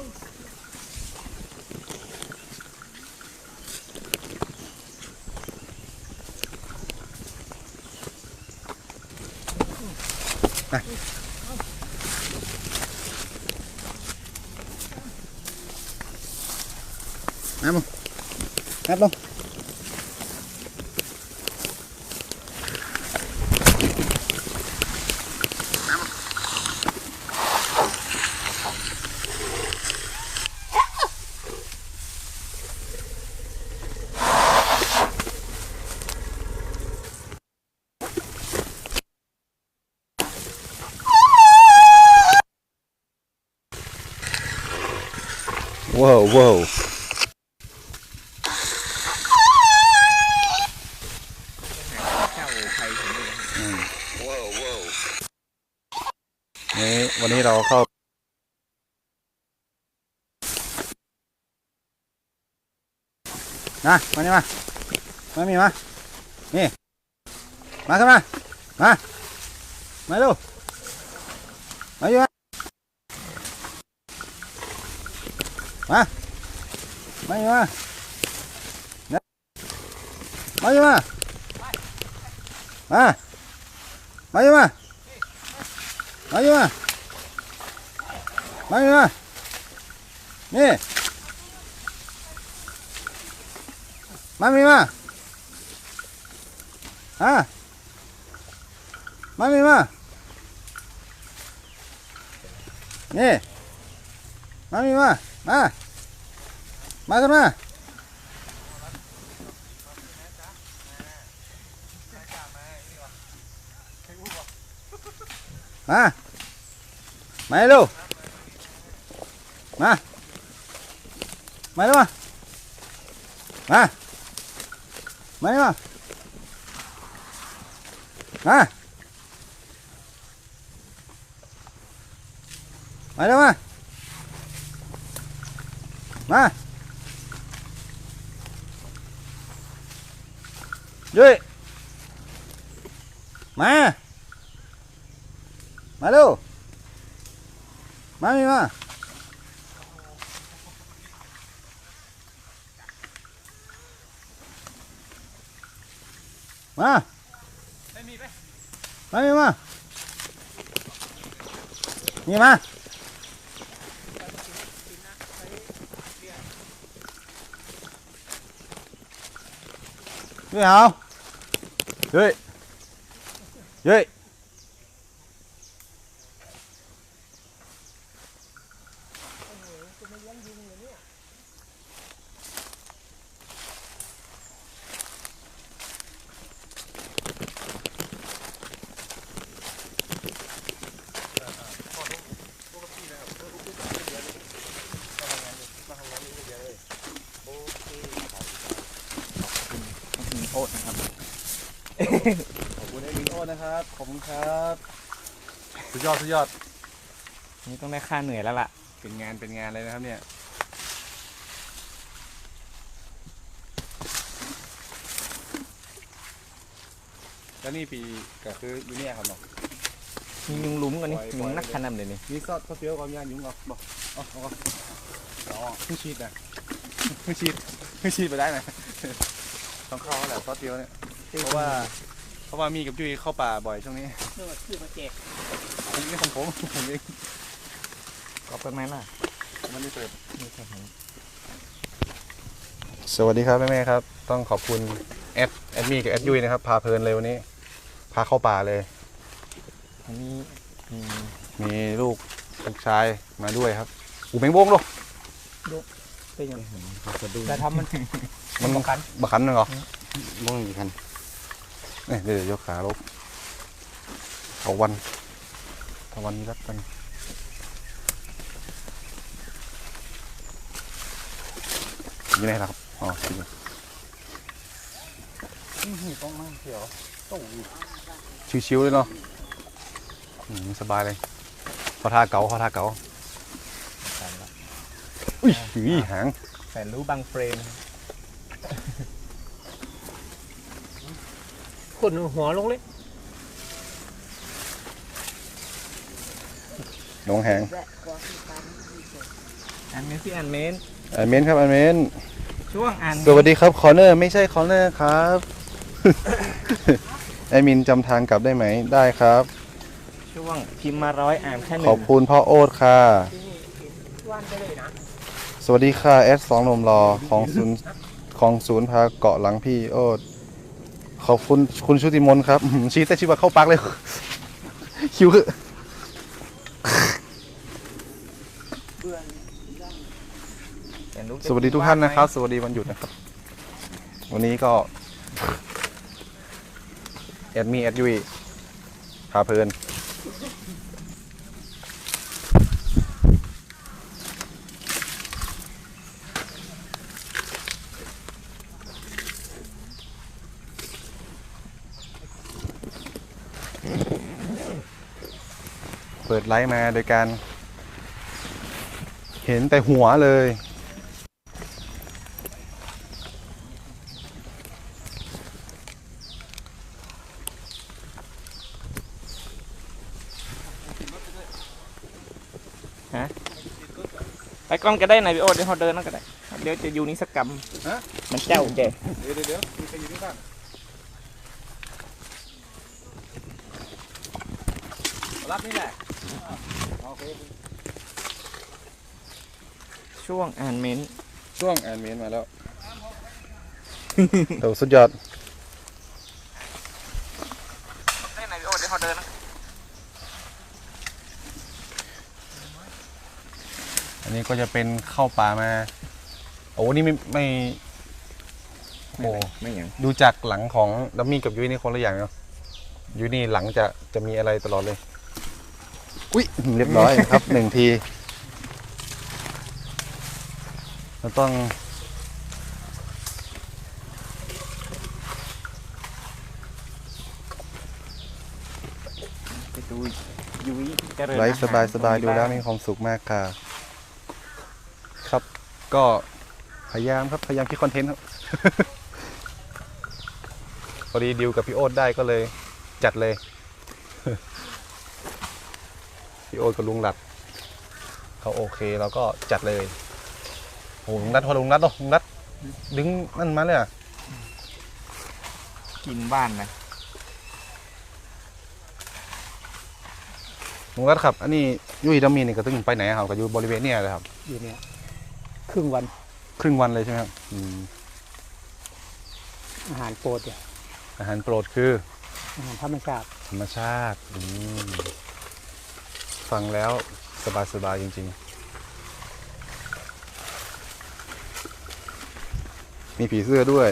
น้ำลงน้ำลงว้าวว้าวเจ้าใครถึงเลยนี่วันนี้เราเข้านะมานี่มามามีมานี่มาขึ้นมามามาดูมาอยู่มา มามาอยู่มามาอยู่มามามาอยู่มามาอยู่มามาอยู่มานี่มามีมาฮะมามีมานี่มามีมามา มากันมามามาเร็วมามาเร็วมามามาเร็วมามามาเร็วมามา ยุ้ยมามาเร็วมามีมามาไม่มีไป มามีมา นี่มา Duy hả? Duy Duy Ô นะครับ ขอบคุณไอ้ลิงโอนะครับ ขอบคุณครับ สุดยอดสุดยอด นี่ต้องได้ค่าเหนื่อยแล้วล่ะ เป็นงานเป็นงานเลยนะครับเนี่ย แล้วนี่ปีก็คืออยู่เนี่ยครับเนาะมียุงลุ้มกันนี่ปล่อยยุงปล่อยนักขนาดเลยนี่นี่ซอสข้าวเตี๋ยวความยานยุ่งเหรอบอกอ๋ออ๋ออ๋อเพิ่งชีดนะเพิ่งชีดเพิ่งชีดไปได้นะต้องเข้าแล้วแหละซอสเตี๋ยวเนี่ยเพราะว่า เพราะว่ามีกับจุ้ยเข้าป่าบ่อยช่วงนี้เพื่อชื่อมาแจกอันนี้ของผมผมเองกรอบกันไหมล่ะมันไม่เปิดนี่ใช่ไหมสวัสดีครับแม่ๆครับ ต้องขอบคุณแอดแอดมี่กับแอดยุ้ยนะครับพาเพลินเลยวันนี้ พาเข้าป่าเลยอันนี้มีมีลูกลูกชายมาด้วยครับอูแมงวงด้วยเป็นยังไงแต่ทำมันมันบักขันบักขันหนึ่งเหรอม่วงอีกคันเนี่เดี๋ยวยกขาลบเอาวันเอาวันนี้รัดกันนี่ไงนะครับอ๋อจริงต้องมาเขียวชิวๆเลยเนาะอืมสบายเลยพอท่าเก๋าพอท่าเก๋าอุ้ยหืยหางแต่รู้บางเฟรม ขนหัวลงเลยน้องแหงอ่านเมนที่อ่านเมนอันเมนครับอันเมนช่วงอ่านสวัสดีครับคอร์เนอร์ไม่ใช่คอร์เนอร์ครับแอดมินจำทางกลับได้ไหมได้ครับ ช่วงพิมพ์มาร้อยอ่านแค่หนึ่งขอบคุณพ่อโอ๊ตค่ะสวัสดีค่ะแอดสองหนมรอของศูนย์ของศูนย์พาเกาะหลังพี่โอ๊ต ขอบคุณคุณชุติมนครับ ชี้แต่ชีวะเข้าปักเลย คิวคือสวัสดีทุกท่านนะครับ สวัสดีวันหยุดนะครับ วันนี้ก็แอดมีแอดยุยพาเพลิน ดไลฟ์มาโดยการ เห็นแต่หัวเลยไปกล้องก็ได้นายพี่โอ๊ตเดี๋ยวเขาเดินนั่นก็ได้เดี๋ยวจะอยู่นี่สักกรรมฮะ มันเจ้าแกเดี๋ยวเดี๋ยวเดี๋ยวมีใครอยู่ที่บ้านรับนี่แหละโอเค ช่วงอ่านเมนช่วงแอนเมนมาแล้วเดี๋ยวสุดยอด ได้นายพี่โอ๊ตเดี๋ยวเขาเดินนะอันนี้ก็จะเป็นเข้าป่ามา โอ้นี่ไม่ไม่โอ้ไม่อย่างดูจากหลังของดัมมี่กับยุ้ยนี่คนละอย่างเนาะยุ้ยนี่หลังจะจะมีอะไรตลอดเลย อุ้ยเรียบร้อยครับหนึ่งทีเราต้องไปดูยุ้ยเจริญไลฟ์สบายสบายๆดูแล้วมีความสุขมากค่ะ ครับก็พยายามครับพยายามคิดคอนเทนต์ครับพอดีดิวกับพี่โอ๊ตได้ก็เลยจัดเลย พี่ โอ๊ตกับลุงหลัดเขาโอเคเราก็จัดเลยโอ้ลุงนัดพอลุงนัดเนาะลุงนัดดึงนั่นมาเลยอะกินบ้านนะลุงนัดครับ อันนี้ยุ้ยดามีนี่ก็ต้องไปไหนครับก็อยู่บริเวณเนี่ยเลยครับ อยู่เนี่ยครึ่งวันครึ่งวันเลยใช่ไหมครับอืมอาหารโปรดเนี่ยอาหารโปรดคืออาหารธรรมชาติธรรมชาติอืม ฟังแล้วสบายสบายๆจริง ๆ มีผีเสื้อด้วย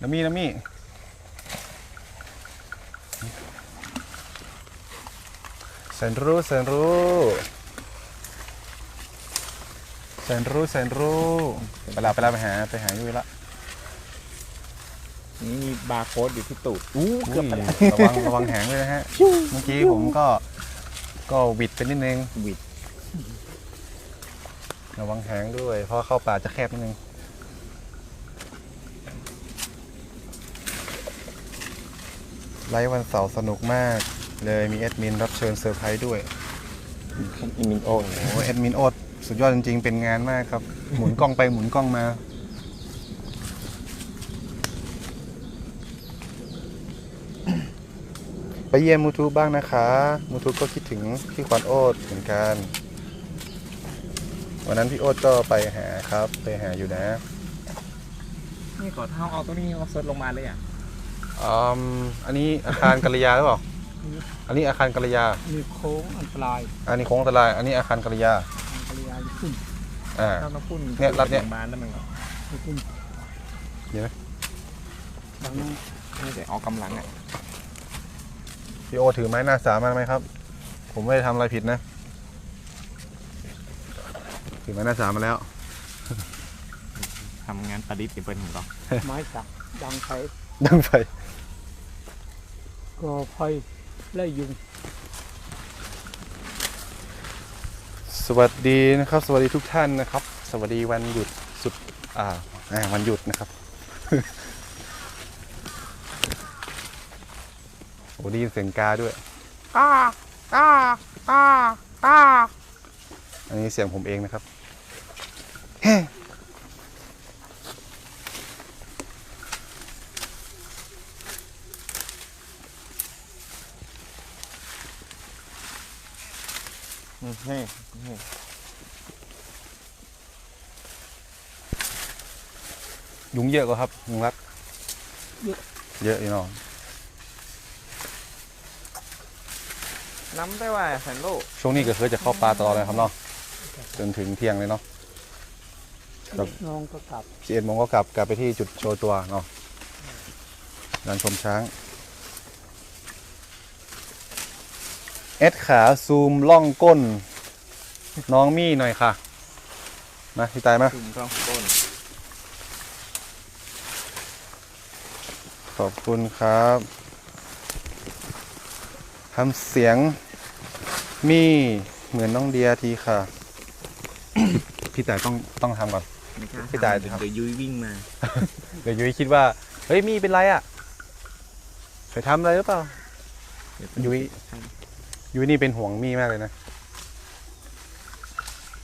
น้ำมี่น้ำมี่แสนรู้แสนรู้แสนรู้แสนรู้ไปละไปละไปหา ไปหายุ้ยละ นี่มีบาร์โค้ดอยู่ที่ตูดอู้เกือบไปแล้วระวังระวังแหงเลยนะฮะ เมื่อกี้ผมก็ก็หวิดไปนิดนึงหวิด ระวังแหงด้วย เพราะเข้าป่าจะแคบนิดนึงไลฟ์วันเสาร์สนุกมาก เลยมีแอดมินรับเชิญเซอร์ไพรส์ด้วยอิมินโอ้ยโอ้แอดมินโอดสุดยอดจริงๆ เป็นงานมากครับ หมุนกล้องไปหมุนกล้องมา ไปเยี่ยมมูทูบ้างนะคะมูทูก็คิดถึงพี่ขวัญโอ๊ตเหมือนกัน วันนั้นพี่โอ๊ตก็ไปหาครับ ไปหาอยู่นะ นี่ก่อนเท้าเอาตัวนี้เอาเซิร์ชลงมาเลยอะอืมอันนี้อาคารกัลยาหรือเปล่า อันนี้อาคารกัลยา มีโค้งอันตราย อันนี้โค้งอันตราย อันนี้อาคารกัลยาอันตรายขึ้นอ่าเท้าน้ำพุ่นเนี่ยรัดเนี่ยบ้านแล้วมันก็ขึ้นเห็นไหมดังนั้นไม่ได้ออกกำลังอะ พี่โอถือไม้หน้าสามมาไหมครับ ผมไม่ได้ทำอะไรผิดนะ ถือไม้หน้าสามมาแล้ว ทำงานประดิษฐ์เป็นของเราไม้สักดังไฟดังไฟก่อไฟไล่ยุง สวัสดีนะครับ สวัสดีทุกท่านนะครับ สวัสดีวันหยุดสุด อ่าอ่าวันหยุดนะครับ อ้ได้ยินเสียงกาด้วยก้าก้าก้าก้าอันนี้เสียงผมเองนะครับเฮ้เฮ้ยยุงเยอะกว่าครับยุงรักเยอะเยอะอีน้อง น้ำได้ว่าแสนโลกช่วงนี้ก็คือจะเข้าปลาตลอดเลยครับเนาะจนถึงเที่ยงเลยเนาะครับน้องก็กลับสิเอ็ดโมงก็กลับกลับไปที่จุดโชว์ตัวเนาะลานชมช้างเอ็ดขาซูมล่องก้น น้องมี่หน่อยค่ะมาพี่ตายมาคุมช่องต้น ขอบคุณครับ ทำเสียงมี่เหมือนน้องเดียทีค่ะ พี่แต่ต้องต้องทำก่อน ไม่กล้าพี่ตายสิครับ เดี๋ยวยุ้ยวิ่งมา เดี๋ยวยุ้ยคิดว่า เฮ้ยมี่เป็นไรอะ่ะเคยทำอะไรหรือเปล่ายุ้ยยุ้ยนี่เป็นห่วงมี่มากเลยนะ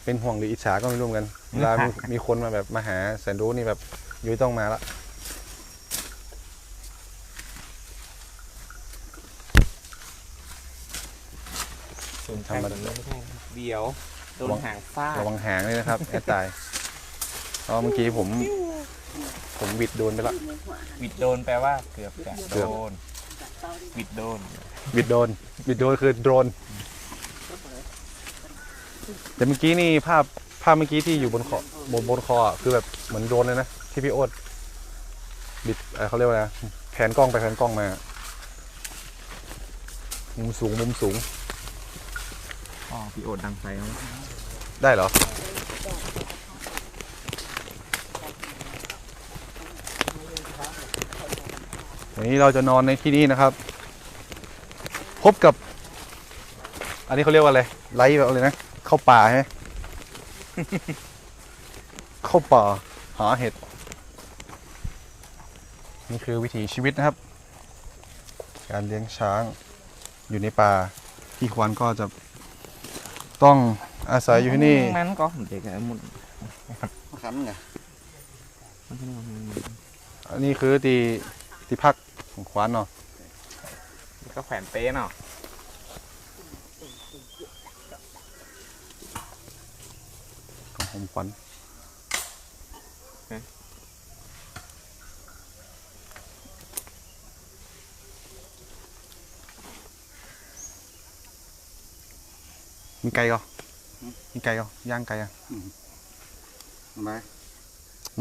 เป็นห่วงหรืออิจฉาก็ไม่รู้เหมือนกันเวลามีมีคนมาแบบมาหาแสนรู้นี่แบบยุ้ยต้องมาละ ส่วนทำมันไม่ได้นะเดี๋ยวโดนหางฟาดระวังหางเลยนะครับแอดตายเพราะเมื่อกี้ผม ผมวิดโดนไปละวิดโดนแปลว่าเกือบจะเกืโดอบนวิดโดนบิดโดนบิดโดนคือโดรนแต่เมื่อกี้นี่ภาพภาพเมื่อกี้ที่อยู่บนคอบนบนคออะคือแบบเหมือนโดรนเลยนะที่พี่โอ๊ตบิดเอ่อเขาเรียกว่าอะไรนะแผนกล้องไปแผนกล้องมา มุมสูงมุมสูง อ๋อพี่โอดดังไฟแล้วได้เหรอ วันนี้เราจะนอนในที่นี้นะครับ พบกับ อันนี้เขาเรียกว่าอะไร ไลฟ์แบบอะไรนะ เข้าป่าใช่ไหม เข้าป่า หาเห็ด นี่คือวิถีชีวิตนะครับ การเลี้ยงช้างอยู่ในป่า พี่ควานก็จะ ต้องอาศัยอยู่ที่นี่ มันก็เด็กไอ้มุนขันไงมันก็เอามันอันนี้คือตีตีพักของควานเนาะมันก็แขวนเป๊ะเนาะของผมขวัญ ไก่ก็มีไก่ก็ย่างไก่อะทำไม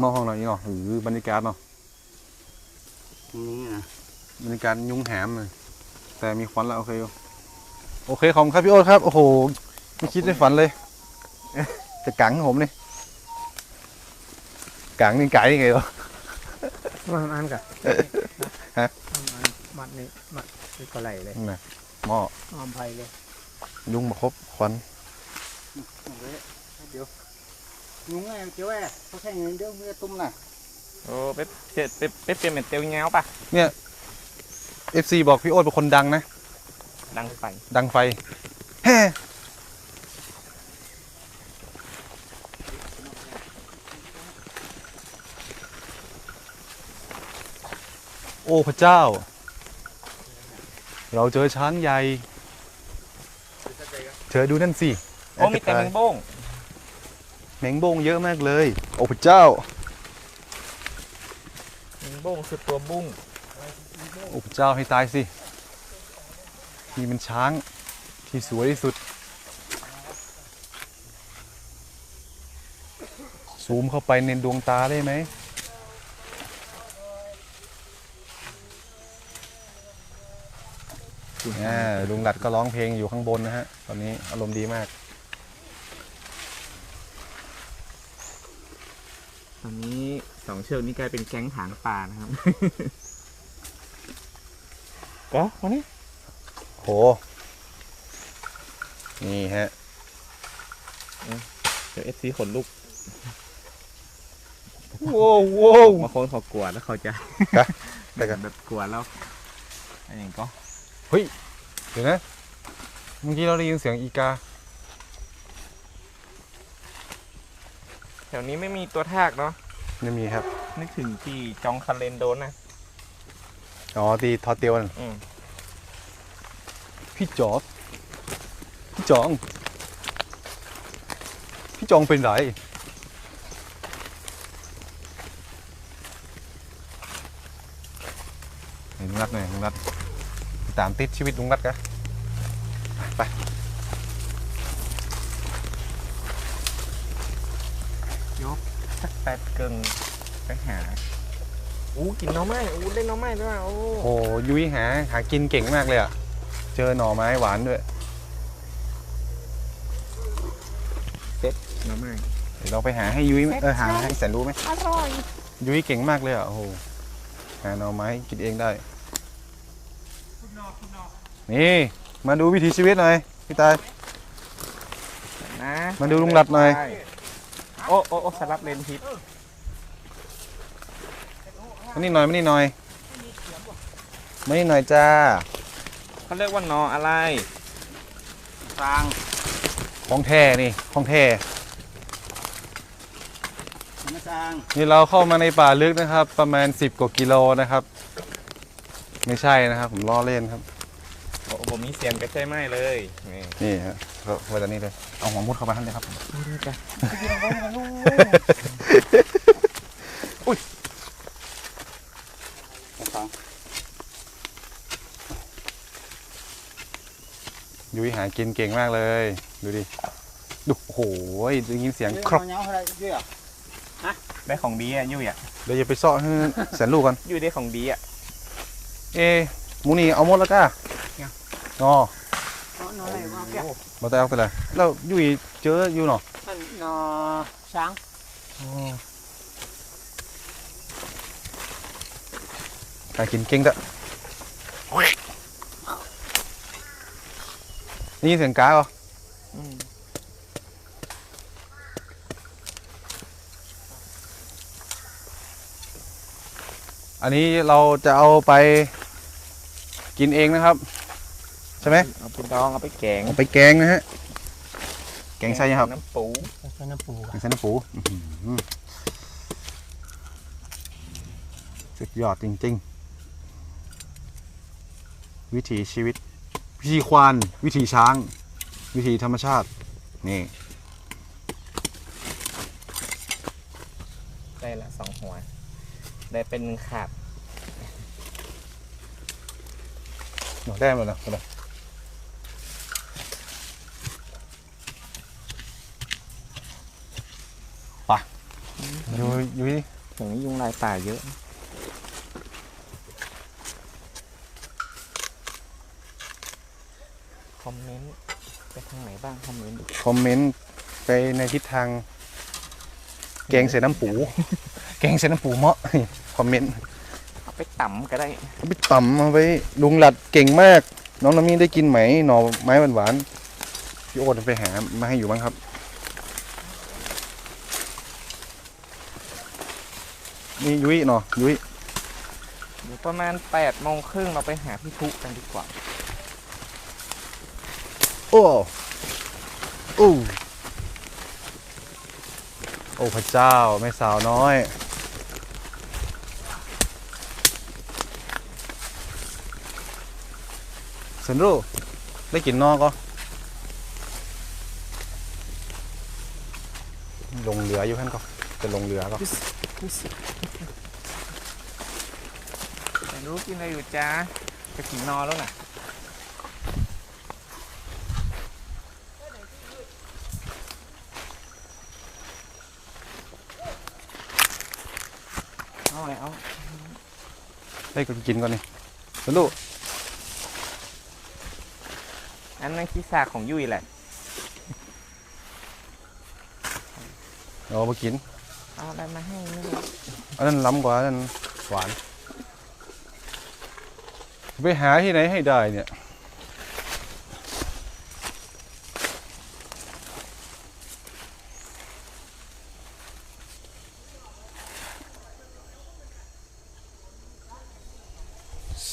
มองห้องหน่อยนี่เนาะหรือบรรยากาศเนาะตรงนี้นะบรรยากาศยุ้งแหมเลยแต่มีควันแล้วโอเคอยู่โอเคขอบคุณครับพี่โอ๊ตครับ โอ้โหไม่คิดไม่ฝันเลยจะกังผมนี่กังนี่ไก่ยังไงวะมาอันกันฮะอันมัดนี่มัดนี่ก็ไหลเลยน่ะหม้ออ้อมไผ่เลย ยุงมาครบควันเอาไว้เดี๋ยวยุงไงเจ้าแอ่เขาแข่งเงินเดี๋ยวเมื่อตุ้มน่ะโอ้เป๊ปเจ็ดเป๊ปเป๊ปเป็นเหมือนเตียวเงาปะเอฟซีบอกพี่โอ๊ตเป็นคนดังนะ ดังไฟ ดังไฟแฮ่โอ้พระเจ้า เราเจอช้างใหญ่ เธอดูนั่นสิโอ้มีแต่แมงโบ้งแมงโบงเยอะมากเลย โอ้พระเจ้าแมงโบ้งคือตัวบุ้งโอ้พระเจ้าให้ตายสินี่มันช้างที่สวยที่สุด ซูมเข้าไปในดวงตาได้ไหม อ่าลุงหลัดก็ร้องเพลงอยู่ข้างบนนะฮะ ตอนนี้อารมณ์ดีมาก ตอนนี้สองเชือกนี้กลายเป็นแก๊งหางป่านะครับ ก็วันนี้โห นี่ฮะ เดี๋ยวเอฟซีขนลุกโว้วโว้วบางคนเขากลัวแล้วเขาจะได้กันแบบกลัวแล้วอะไรอย่างก็เดี๋ยวนะ เมื่อกี้เราได้ยินเสียงอีกา แถวนี้ไม่มีตัวทากเนาะ ไม่มีครับ นึกถึงที่จองคันเลนโดนนะ อ๋อตีทอเตียวนั่นอืมพี่จอบพี่จอง พี่จองเป็นไร เห็นลุงรัดหน่อยลุงรัด ตามติดชีวิตลุงรัดกะไปสักแปดเกิงไปหาอู้กินหน้อไม้อู้เล่นหน้อไม้ด้วยโอ้โอ้ยุ้ยหาหากินเก่งมากเลยอะ เจอหน่อไม้หวานด้วยหน้อไม้เดี๋ยวเราไปหาให้ยุ้ยไหมเออหาให้แสนรู้ไหมอร่อยยุ้ยเก่งมากเลยอะโอ้โหหาหน่อไม้กินเองได้ นี่มาดูวิถีชีวิตหน่อยพี่ตาย นะมาดูลุงรัดหน่อยใช่โอ้โอ้โอ้สลับเลนพิษมานี่หน่อยมานี่หน่อยมานี่หน่อยจ้า เขาเรียกว่าหนออะไรฟางของแท้นี่ของแท้มันมาสร้างนี่เราเข้ามาในป่าลึกนะครับ ประมาณ 10 กว่ากิโลนะครับ ไม่ใช่นะครับ ผมล้อเล่นครับโอ้ ผมมีเสียงกระใช่ไหมเลยนี่นี่ฮะก็ไว้ตอนนี้เลย เอาหัวมุดเข้ามาท่านเลยครับจ้ะฟางยุ้ยหากินเก่งมากเลย ดูดิ ดูโอ้โหได้ยินเสียงครอกเงาอะไรด้วยอะได้ของดีอะยุ่ยอะเดี๋ยวอย่าไปเซาะให้แสนลูกกัน ยุ่ยได้ของดีอะ เอะหมูนี่เอาหมดแล้วก้า อ๋อเนาะอะไรวะแกมาแต่เอาไปเลยแล้วยุ้ยเจออยู่เนาะมันนอช้างหากินเก่งจ้ะนี่เสียงกาเหรออืมอันนี้เราจะเอาไปกินเองนะครับ ใช่ไหมเอาไปดองเอาไปแกงเอาไปแกงนะฮะ แกงไส้ครับน้ำปูใช้น้ำปูแกงไส้น้ำปูอื้อหือสุดยอดจริง ๆ วิถีชีวิต วิถีควานวิถีช้าง วิถีธรรมชาติ นี่ได้ละสองหัว ได้เป็นหนึ่งขาบหนูได้หมดแล้วหมดแล้ว อยู่อยู่ที่ถึงนี้ยุงลายป่าเยอะคอมเมนต์ไปทางไหนบ้างคอมเมนต์คอมเมนต์ไปในทิศทาง แกงใส่น้ำปู แกงใส่น้ำปูเมาะคอมเมนต์เอาไปต่ำก็ได้เอาไปต่ำเอาไปลุงหลัดเก่งมาก น้องน้ำมีได้กินไหมหน่อไม้หวานๆพี่โอ๊ตไปหามาให้อยู่บ้างครับ นี่ยุ้ยเนาะยุ้ยเดี๋ยวประมาณแปดโมงครึ่งเราไปหาพี่ทุกันดีกว่า โอ้โอ้โอ้พระเจ้าแม่สาวน้อยสนรู้ได้กินนอกก็ลงเรืออยู่ท่านก็จะลงเรือก็แต่ รู้กินอะไรอยู่จ้าจะกินนอนแล้วน่ะเอาเลยเอาได้ก็กินก่อนนี่สนรู้อันนั้นขี้สากของยุ้ยแหละเอามากิน เอาอะไรมาให้ไม่รู้อันนั้นล้ำกว่าอันนั้นหวาน ไปหาที่ไหนให้ได้เนี่ย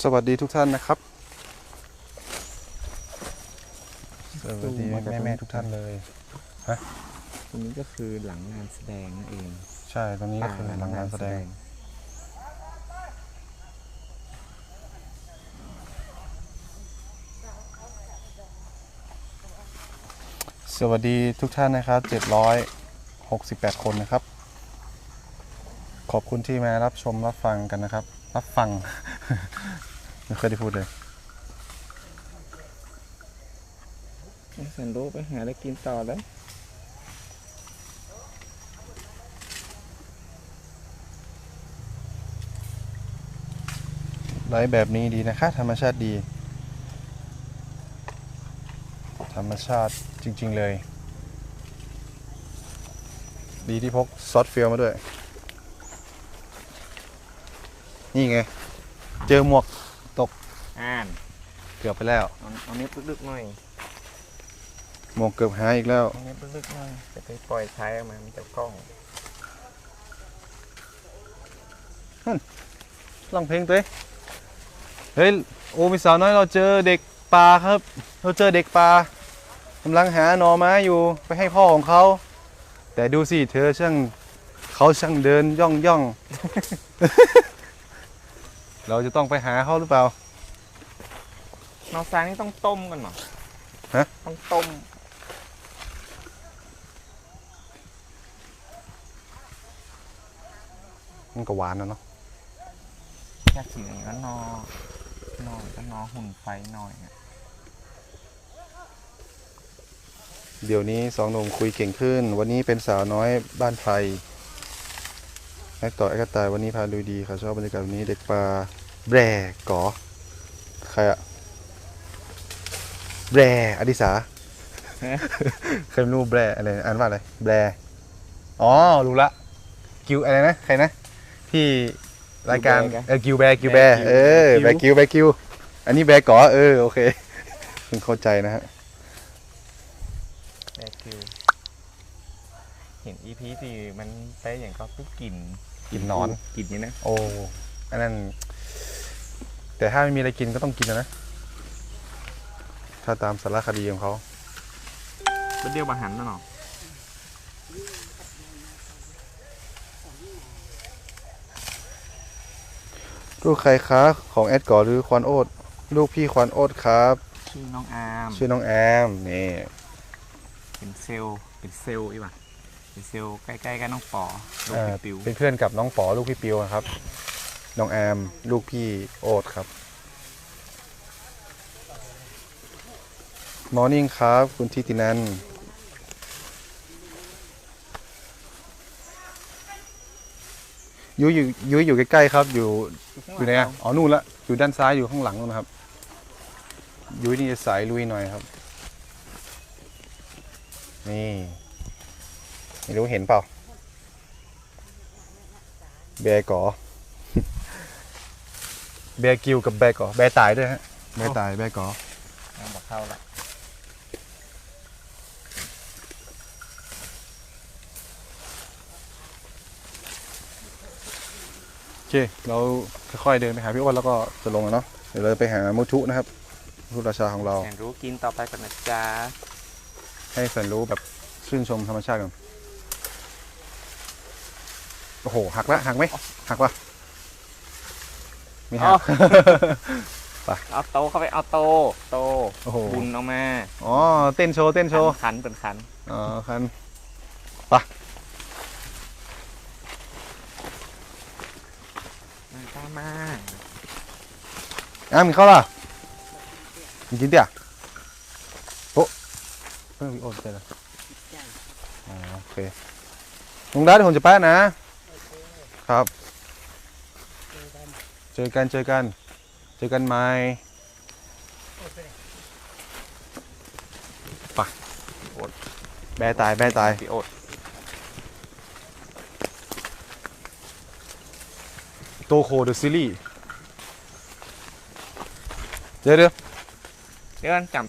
สวัสดีทุกท่านนะครับ สวัสดีแม่แม่ๆทุกท่านเลย ตรงนี้ก็คือหลังงานแสดงนั่นเอง ใช่ตรงนี้ก็คือหลังงานแสดง สวัสดีทุกท่านนะครับ 768 คนนะครับ ขอบคุณที่มารับชมรับฟังกันนะครับ รับฟัง ไม่เคยได้พูดเลยให้สันรู้ไปหาอะไรกินต่อแล้วไลฟ์แบบนี้ดีนะคะ ธรรมชาติดี ธรรมชาติจริง ๆ เลย ดีที่พกซอสเฟีลมาด้วย นี่ไง เจอหมวกอ่านเกือบไปแล้ว เอาเอานิ้วลึกๆหน่อยหมวกเกือบหายอีกแล้ว เอานิ้วลึกๆหน่อยจะไปปล่อยท้ายออกมามันจะกล้องร้องเพลงตัวเองเฮ้ย โอ้มีสาวน้อยเราเจอเด็กป่าครับ เราเจอเด็กป่า กำลังหาหน่อไม้อยู่ไปให้พ่อของเขา แต่ดูสิเธอช่างเขาช่างเดินย่องย่อง เราจะต้องไปหาเขาหรือเปล่านอซานี่ต้องต้มกันเหรอฮะ ต้องต้ม มันก็หวานนะเนาะอยากกินอย่างนั้นนอนอก็นอหุ่นไฟหน่อยอะ เดี๋ยวนี้สองหนุ่มคุยเก่งขึ้น วันนี้เป็นสาวน้อยบ้านไฟแอคต่อแอคตายวันนี้พาลุยดีค่ะชอบบรรยากาศวันนี้เด็กป่าแบรก่อใครอะแบรอดิสาเคยไม่รู้แบรอะไรอ่านว่าอะไรแบรอ๋อรู้ละกิวอะไรนะใครนะ ที่รายการเออกิวแบร์กิวแบร์เออแบร์กิวแบร์กิวอันนี้แบร์ก่อเออโอเคเพิ่งเข้าใจนะฮะ แบคิว เห็นอีพีที่มันไปอย่างก็ปุ๊บกลิ่นกินหนอน กลิ่นนี้นะโอ้อันนั้น แต่ถ้าไม่มีอะไรกินก็ต้องกินนะนะ ถ้าตามสารคดีของเขาเป็นเดียวมาหันนะเนาะลูกใครคะของแอดก่อหรือควานโอด ลูกพี่ควานโอดครับ ชื่อน้องอาร์มชื่อน้องแอมนี่เป็นเซลล์เป็นเซลล์อีกป่ะ เป็นเซลล์ใกล้ๆกันน้องปอลูกเอ่อปิว เป็นเพื่อนกับน้องป๋อลูกพี่ปิวนะครับ น้องแอมลูกพี่โอดครับ มอร์นิ่งครับ คุณทิตินัน ยุ้ยอยู่ยุ้ยอยู่ใกล้ๆครับ อยู่อยู่ไหนอะอ๋อนู่นละ อยู่ด้านซ้ายอยู่ข้างหลังนู่นนะครับ ยุ้ยนี่จะสายลุยหน่อยครับ นี่ ไม่รู้เห็นเปล่าแบร์ก่อแบร์กิวกับแบร์ก่อแบร์ตายด้วยฮะแบร์ตายแบร์ก่อยังบอกเข้าละโอเค เราค่อยๆเดินไปหาพี่อ้วนแล้วก็จะลงแล้วเนาะเดี๋ยวเราจะไปหามุทุนะครับมุทุราชาของเรา แสนรู้กินต่อไปก่อนนะจ๊ะ ให้แสนรู้แบบชื่นชมธรรมชาติก่อน โอ้โห หักละหักไหมหักปะไม่หักเอาโตเข้าไปเอาโตโตโอ้โห บุญเอามาอ๋อ เต้นโชว์ เต้นโชว์ ขันเป็นขันอ๋อ คันมาตามมาอ้ามีเข้าล่ะมีกินเดี๋ยวโอ้เพิ่งมีโอนไปแล้วอ๋อโอเคลุงดัดผมจะไปนะ ครับ เจอกันเจอกันเจอกันไหมไปโอดแบร์ตายแบร์ตายพี่โอดโตโคเดอะซีรีส์เจอเด้อเดี๋ยวกันจำ